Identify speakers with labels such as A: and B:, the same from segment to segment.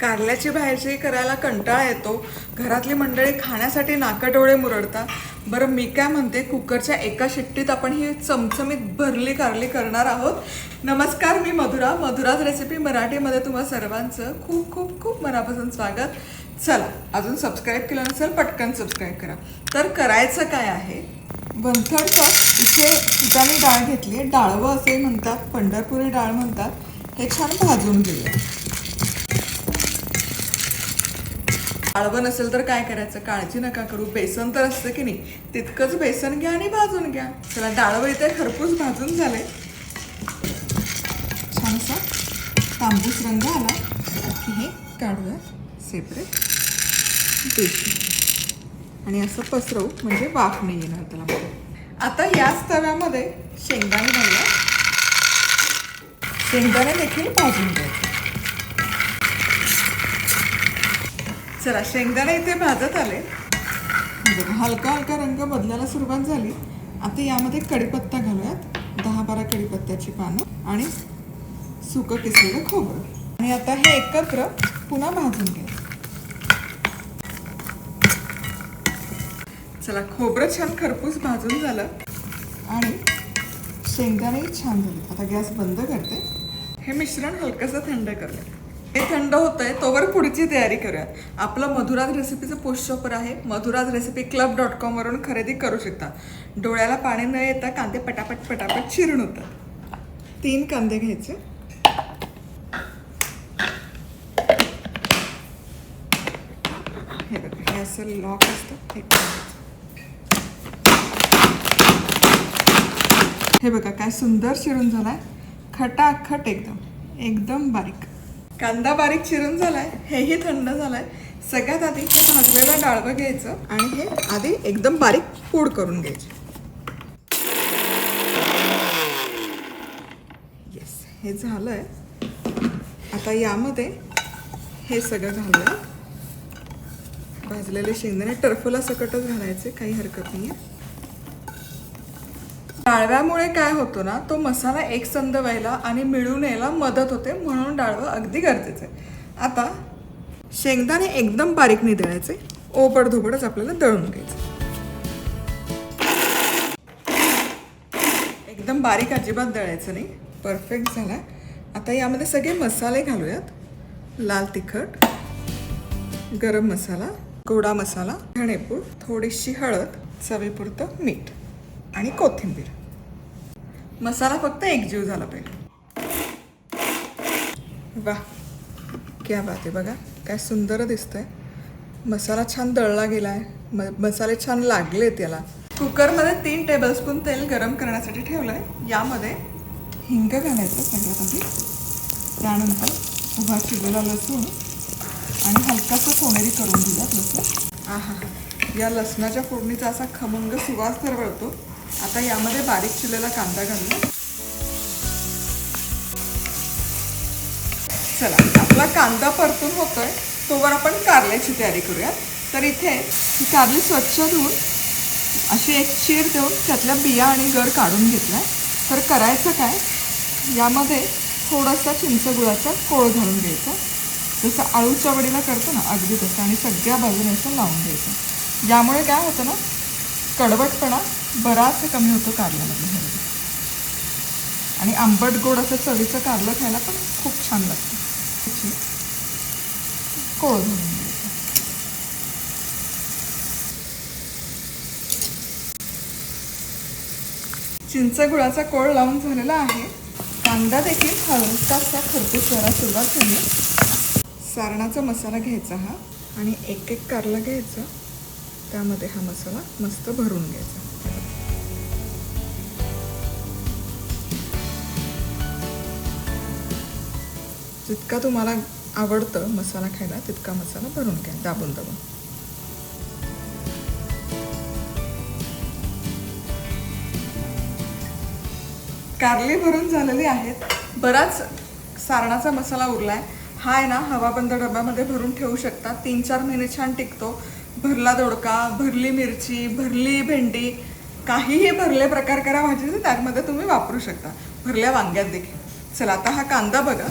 A: कारल्याची भाजी करायला कंटाळा येतो. घरातली मंडळी खाण्यासाठी नाकाडोळे मुरडतात. बरं मी काय म्हणते कुकरच्या एका शिट्टीत आपण ही चमचमीत भरली कारली करणार आहोत. नमस्कार मी मधुरा. मधुराज रेसिपी मराठीमध्ये तुम्हा सर्वांचं खूप खूप खूप मनापासून स्वागत. चला अजून सबस्क्राईब केलं नसेल पटकन सबस्क्राईब करा. तर करायचं काय आहे? वन कप इथे फुटाणी डाळ घेतली आहे. डाळवं असे म्हणतात पंढरपुरी डाळ म्हणतात. हे छान भाजून घेऊया. डाळवं नसेल तर काय करायचं? काळजी नका करू. बेसन तर असतं की नाही? तितकंच बेसन घ्या आणि भाजून घ्या. चला डाळवं इथे खरपूस भाजून झाले. छानसा तांबूस रंग आला. की हे काढूया सेपरेट आणि असं पसरवू म्हणजे वाफ नाही येणार त्याला आता याच तव्यामध्ये शेंगदाणे घालूया. शेंगदाणे देखील भाजून घ्यायचे. चला शेंगदाणे इथे भाजत आले. म्हणजे बघा, हलका हलका रंग बदलायला सुरुवात झाली. आता यामध्ये कढीपत्ता घालूयात. दहा बारा कढीपत्त्याची पानं आणि सुकं किसलेलं खोबरं. आणि आता हे एकत्र पुन्हा भाजून घ्या. चला खोबरं छान खरपूस भाजून झालं. आणि शेंगदाणेही छान झाले आता गॅस बंद करते. हे मिश्रण हलकंसं थंड करूया हे थंड होत आहे तोवर पुढची तयारी करूया. आपलं मधुराज रेसिपीचं पोस्ट शॉपर आहे. मधुराज रेसिपी क्लब डॉट कॉमवरून खरेदी करू शकता. डोळ्याला पाणी न येता कांदे पटापट पटापट चिरून होतात. तीन कांदे घ्यायचे. हे बघा हे असं लॉक असतं हे हे बघा काय सुंदर चिरून झालाय. खटाखट एकदम एकदम बारीक. कांदा बारीक चिरून झालाय हेही थंड झालाय. सगळ्यात आधी हे भाजलेलं डाळवं घ्यायचं आणि हे आधी एकदम बारीक पूड करून घ्यायची. येस हे झालंय. आता यामध्ये हे सगळं घालूया. भाजलेले शेंगदाणे टर्फोला सकटच घालायचे काही हरकत नाही डाळव्यामुळे काय होतं ना तो मसाला एकसंध व्हायला आणि मिळून यायला मदत होते म्हणून डाळवं अगदी गरजेचं आहे. आता शेंगदाणे एकदम बारीक निदळायचे दळायचे ओबड धोबडच आपल्याला दळून घ्यायचं. एकदम बारीक अजिबात दळायचं नाही परफेक्ट झाला आता यामध्ये सगळे मसाले घालूयात. लाल तिखट गरम मसाला गोडा मसाला धणेपूड थोडीशी हळद चवीपुरतं मीठ. आणि कोथिंबीर. मसाला फक्त एकजीव झाला पाहिजे वा क्या बात आहे बघा काय सुंदर दिसतंय. मसाला छान दळला गेलाय. म मसाले छान लागले त्याला कुकरमध्ये तीन टेबलस्पून तेल गरम करण्यासाठी ठेवलंय. यामध्ये हिंग घालायचं सगळ्यात आधी त्यानंतर उभा चिरलेला लसूण आणि हलकासा सोनेरी करून दिलात लसूण. आहा या लसणाच्या फोडणीचा असा खमंग सुवास दरवळतो आता यामध्ये बारीक चिरलेला कांदा घालू चला आपला कांदा परतून होतोय. तोवर आपण कारल्याची तयारी करूया तर इथे ही कारली स्वच्छ धुवून अशी एक चीर देऊन त्यातल्या बिया आणि गर काढून घेतलाय. तर करायचं काय? यामध्ये थोडासा चिंचगुळाचा कोळ घालून घ्यायचा. जसं आळूच्या वडीला करतो ना अगदी तसं. आणि सगळ्या बाजूने असं लावून घ्यायचं. यामुळे काय होतं ना कडवटपणा बराच कमी होतो कारल्यामध्ये ह्यामध्ये. आणि आंबट गोड असं चवीचं कारलं खायला पण खूप छान लागतं. त्याची कोळ घालून चिंच गुळाचा कोळ लावून झालेला आहे. कांदा देखील हलकासा खरपूस व्हायला सुरुवात झाली. सारणाचा मसाला घ्यायचा हा आणि एक एक कारला घ्यायचं. त्यामध्ये हा मसाला मस्त भरून घ्यायचा. जितका तुम्हाला आवडतं मसाला खायला तितका मसाला भरून घ्या दाबून दाबून. कारली भरून झालेली आहेत. बराच सारणाचा मसाला उरलाय. हा आहे ना हवाबंद डब्यामध्ये भरून ठेवू शकता. तीन चार महिने छान टिकतो. भरला दोडका भरली मिरची भरली भेंडी काहीही भरले प्रकार करा भाजीचे त्यामध्ये तुम्ही वापरू शकता. भरल्या वांग्यात देखील. चला आता हा कांदा बघा.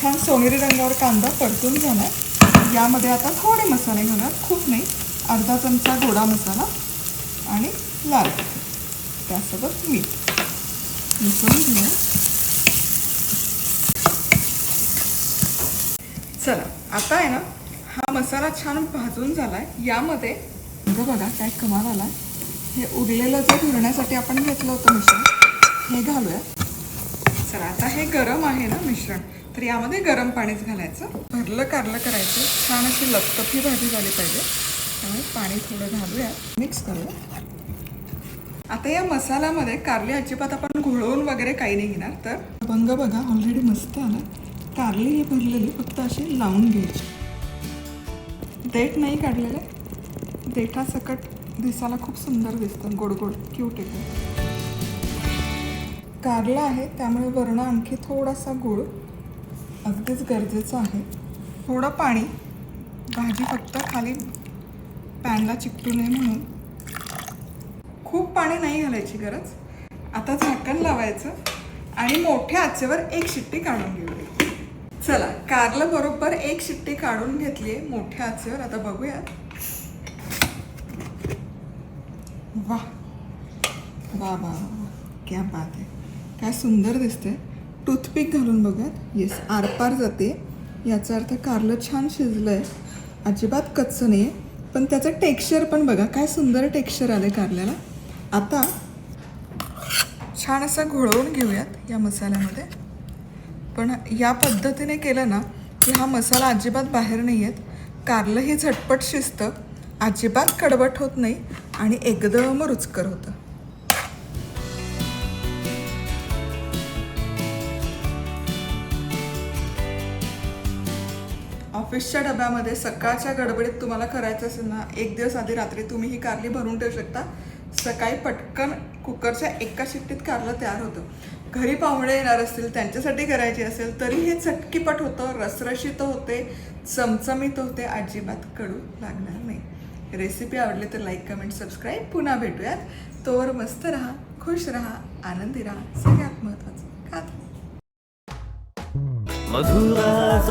A: छान सोनेरी रंगावर कांदा परतून झाला यामध्ये आता थोडे मसाले घालणार खूप नाही. अर्धा चमचा गोडा मसाला आणि लाल. त्यासोबत मीठ. मिसळून घेऊया. चला आता आहे ना हा मसाला छान भाजून झाला आहे यामध्ये बघा बघा काय कमाल आला हे उरलेलं जे भरण्यासाठी आपण घेतलं होतं मिश्रण हे घालूया. चला आता हे गरम आहे ना मिश्रण तर यामध्ये गरम पाणीच घालायचं. भरलं कारलं करायचं. छान अशी लपतफी भाजी झाली पाहिजे. त्यामुळे पाणी थोडं घालूया. मिक्स करूया. आता या मसाल्यामध्ये कारली अजिबात आपण घोळवून वगैरे काही नाही घेणार तर भंग बघा ऑलरेडी मस्त आला. कारली ही भरलेली फक्त अशी लावून घ्यायची. देठ नाही काढलेले. देठासकट दिसायला खूप सुंदर दिसतं. गोड गोड क्यूट एकदम. कारलं आहे त्यामुळे वरण आणखी थोडासा गुळ. अगदीच गरजेचं आहे. थोडं पाणी. भाजी फक्त खाली पॅनला चिकटू नये म्हणून. खूप पाणी नाही घालायची गरज. आता झाकण लावायचं आणि मोठ्या आचेवर एक शिट्टी काढून घेऊ चला कारलं बरोबर एक शिट्टी काढून घेतली आहे मोठ्या आचेवर. आता बघूया वा वा वा वा क्या बात आहे. काय सुंदर दिसते टूथपिक घालून बघूयात. येस आरपार जाते. याचा अर्थ कारलं छान शिजलं आहे अजिबात कच्चं नाही आहे पण त्याचं टेक्स्चर पण बघा. काय सुंदर टेक्स्चर आलं कारल्याला. आता छान असं घोळवून घेऊयात या मसाल्यामध्ये. पण या पद्धतीने केलं ना की हा मसाला अजिबात बाहेर नाही येत कारलंही झटपट शिजतं अजिबात कडवट होत नाही आणि एकदम रुचकर होतं. ऑफिसच्या डब्यामध्ये सकाळच्या गडबडीत तुम्हाला करायचं असेल ना एक दिवस आधी रात्री तुम्ही ही कारली भरून ठेवू शकता. सकाळी पटकन कुकरच्या एका शिट्टीत कारलं तयार होतं. घरी पाहुणे येणार असतील त्यांच्यासाठी करायची असेल तरी हे चटकीपट होतं रसरशीत होते चमचमीत होते अजिबात कडू लागणार नाही. रेसिपी आवडली तर लाईक कमेंट सबस्क्राईब पुन्हा भेटूयात. तोवर मस्त राहा खुश राहा आनंदी राहा. सगळ्यात महत्त्वाचं खात
B: मधुराज